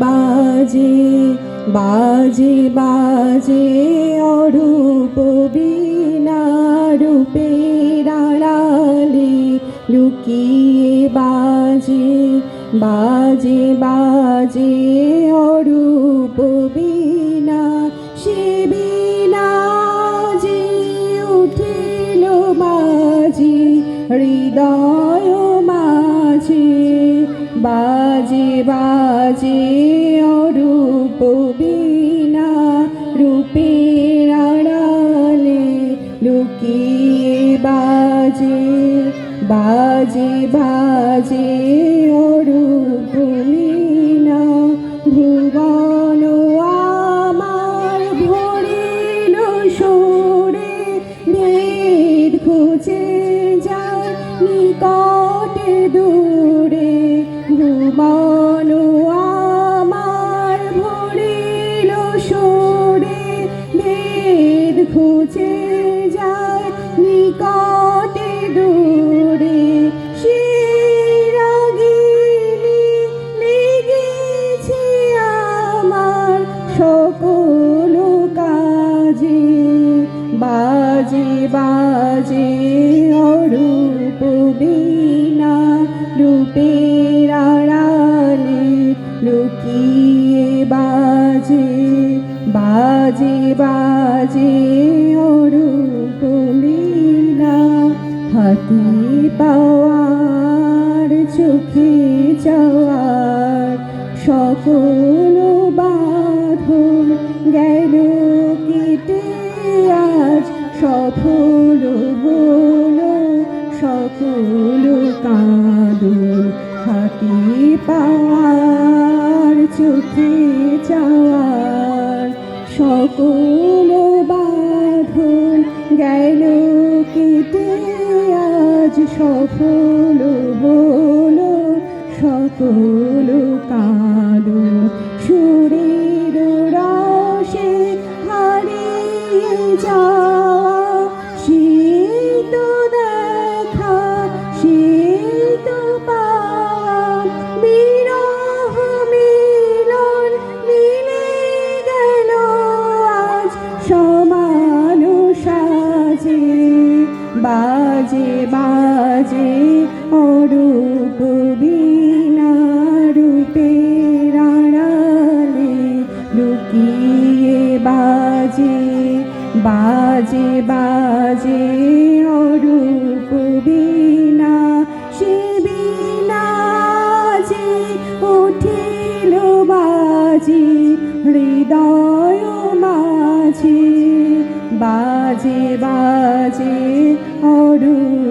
বাজে বাজে বাজে অরূপ বিনা রূপের আড়ালে লুকিয়ে বাজে বাজে বাজে অরূপ বিনা সে যে উঠিল মাঝি, হৃদয় বাজে বাজে অরূপ বিনা রূপের আড়ালে লুকিয়ে বাজে বাজে বাজে অরূপ বিনা ভুবন আমার ভরিল সুরে ভেদ খুঁজে যায় নিকটে দূরে। খুঁজে যায় নিকটে দূরে। লেগেছে আমার সকল কাজে। বাজে বাজে অরূপ বিনা রূপের আড়ালে লুকিয়ে বাজে। বাজে বাজে অরূপ বিনা হাতি পাওয়ার, চোখে যাওয়ার সকল বাঁধন গেল কেটে আজ সফল হলো, সকল কাঁদন হাতি পাওয়ার, চোখে যাওয়ার সকল বাঁধন গেল কেটে আজ সফল হলো সকল কালো বাজে বাজে, অরূপ বিনা রূপের আড়ালে লুকিয়ে বাজে বাজে বাজে, অরূপ বিনা, সে বিনা যে উঠিল বাজি, হৃদয় মাঝে, বাজে বাজে অরূপ